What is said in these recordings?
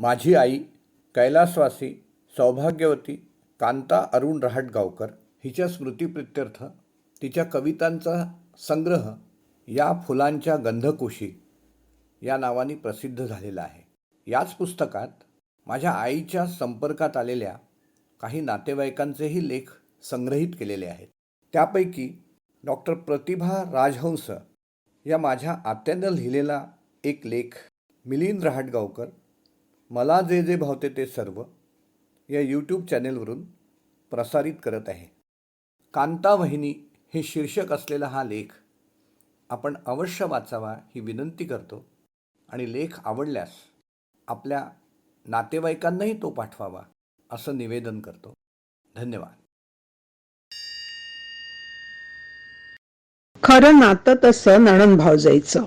माझी आई कैलासवासी सौभाग्यवती कांता अरुण रहाटगावकर हिच्या स्मृतीप्रित्यर्थ तिच्या कवितांचा संग्रह या फुलांच्या गंधकोशी या नावाने प्रसिद्ध झालेला आहे. याच पुस्तकात माझ्या आईच्या संपर्कात आलेल्या काही नातेवाईकांचेही लेख संग्रहित केलेले आहेत. त्यापैकी डॉक्टर प्रतिभा राजहंस या माझ्या आत्यानं लिहिलेला एक लेख मिलिंद रहाटगावकर मला जे जे भावते ते सर्व या यूट्यूब चॅनेलवरून प्रसारित करत आहे. कांता वहिनी हे शीर्षक असलेला हा लेख आपण अवश्य वाचावा ही विनंती करतो आणि लेख आवडल्यास आपल्या नातेवाईकांनाही तो पाठवावा असं निवेदन करतो. धन्यवाद. खरं नातं तसं नणन भावजायचं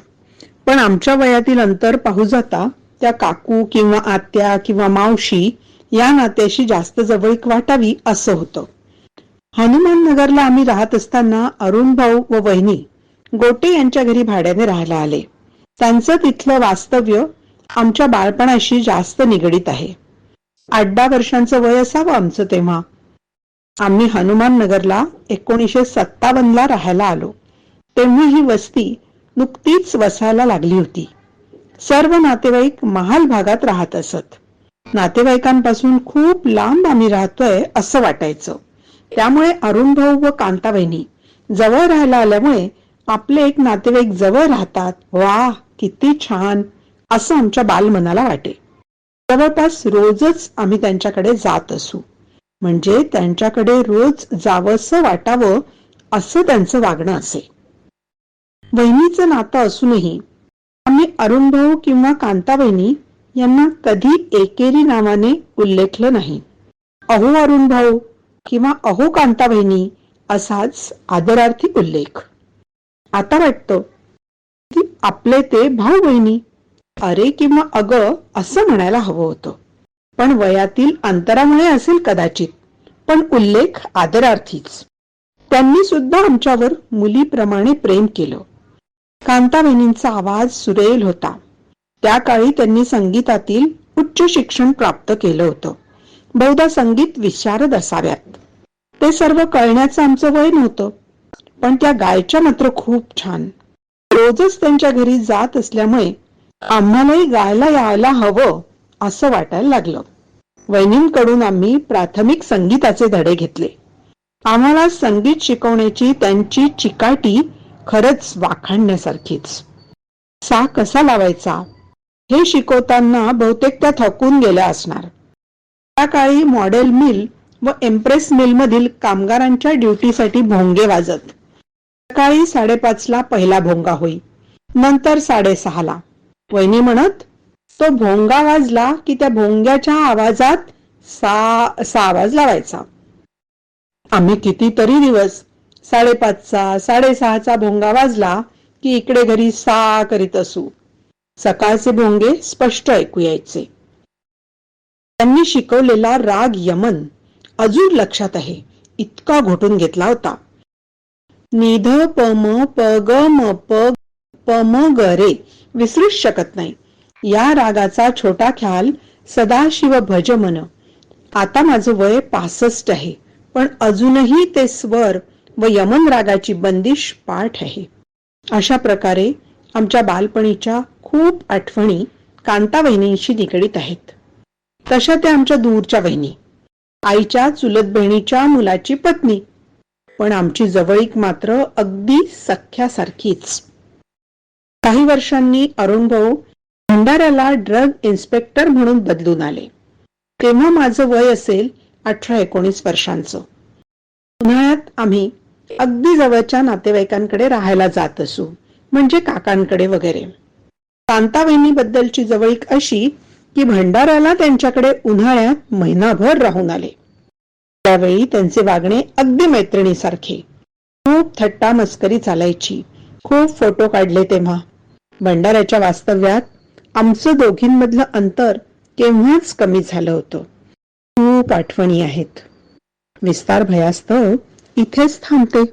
पण आमच्या वयातील अंतर पाहू जाता त्या काकू किंवा आत्या किंवा मावशी या नात्याशी जास्त जवळीक वाटावी असं होतं. हनुमान नगरला आम्ही राहत असताना अरुण भाऊ व वहिनी गोटे यांच्या घरी भाड्याने राहायला आले. त्यांचं तिथलं वास्तव्य आमच्या बाळपणाशी जास्त निगडीत आहे. आठ दहा वर्षांचं वय असावं आमचं तेव्हा. आम्ही हनुमान नगरला एकोणीसशे सत्तावन्नला राहायला आलो. तेव्हा ही वस्ती नुकतीच वसायला लागली होती. सर्व नातेवाईक महाल भागात राहत असत. नातेवाईकांपासून खूप लांब आम्ही राहतोय असं वाटायचं. त्यामुळे अरुण भाऊ व कांताबहिणी जवळ राहायला आल्यामुळे आपले एक नातेवाईक जवळ राहतात. वा किती छान असं आमच्या बालमनाला वाटे. जवळपास रोजच आम्ही त्यांच्याकडे जात असू. म्हणजे त्यांच्याकडे रोज जावंसं वाटावं असं त्यांचं वागणं असे. बहिणीचं नातं असूनही आम्ही अरुण भाऊ किंवा कांताबाईनी यांना कधी एकेरी नावाने उल्लेखलं नाही. अहो अरुण भाऊ किंवा अहो कांताबाईनी असाच आदरार्थी उल्लेख. आता वाटतं की आपले ते भाऊ बहिणी अरे किंवा अग असं म्हणायला हवं होतं. पण वयातील अंतरामुळे असेल कदाचित पण उल्लेख आदरार्थीच. त्यांनी सुद्धा आमच्यावर मुलीप्रमाणे प्रेम केलं. कांताबहिणींचा आवाज सुरेल होता. त्या काळी त्यांनी संगीतातील उच्च शिक्षण प्राप्त केलं होतं. बहुधा संगीत विशारद असाव्यात. ते सर्व कळण्याचं आमचं वय नव्हतं पण त्या गायच्या मात्र खूप छान. रोजच त्यांच्या घरी जात असल्यामुळे आम्हालाही गायला यायला हवं असं वाटायला लागलं. वहिनींकडून आम्ही प्राथमिक संगीताचे धडे घेतले. आम्हाला संगीत शिकवण्याची त्यांची चिकाटी खरंच वाखाणण्यासारखीच. सा कसा लावायचा? हे शिकवताना बहुतेक त्या थकून गेल्या असणार. त्या काळी मॉडेल मिल व एम्प्रेस मिल मधील कामगारांच्या ड्युटीसाठी भोंगे वाजत. सकाळी साडेपाचला पहिला भोंगा होई. नंतर साडेसहाला. वहिनी म्हणत तो भोंगा वाजला की त्या भोंग्याच्या आवाजात सा असा आवाज लावायचा. आम्ही कितीतरी दिवस साडेपाचचा साडेसहाचा भोंगा वाजला की इकडे घरी सा करीत असू. सकाळचे भोंगे स्पष्ट ऐकू यायचे. त्यांनी शिकवलेला राग यमन अजून लक्षात आहे इतका घोटून घेतला होता. निध पम प ग म प पम ग रे विसरूच शकत नाही. या रागाचा छोटा ख्याल सदाशिव भजमन. आता माझं वय पासष्ट आहे पण अजूनही ते स्वर व यमन रागाची बंदिश पाठ आहे. अशा प्रकारे आमच्या बालपणीच्या खूप आठवणी कांता वहिनींशी निगडीत आहेत. तशा त्या आमच्या दूरच्या वहिनी आईच्या चुलत बहिणीच्या मुलाची पत्नी पण आमची जवळीक मात्र अगदी सख्यासारखीच. काही वर्षांनी अरुण भाऊ भंडाऱ्याला ड्रग इन्स्पेक्टर म्हणून बदलून आले. तेव्हा माझं वय असेल अठरा एकोणीस वर्षांचं. उन्हाळ्यात आम्ही अगदी जवळच्या नातेवाईकांकडे राहायला जात असू म्हणजे काकांकडे वगैरे. कांतावहिनीबद्दलची जवळीक अशी की भंडाऱ्याला त्यांच्याकडे उन्हाळ्यात महिनाभर राहून आले. त्यावेळी त्यांचे वागणे अगदी मैत्रिणीसारखे. खूप थट्टा मस्करी चालायची. खूप फोटो काढले तेव्हा. भंडाऱ्याच्या वास्तव्यात आमचं दोघींमधलं अंतर केव्हाच कमी झालं होतं. खूप आठवणी आहेत. विस्तार भयास्तव इथेच थांबते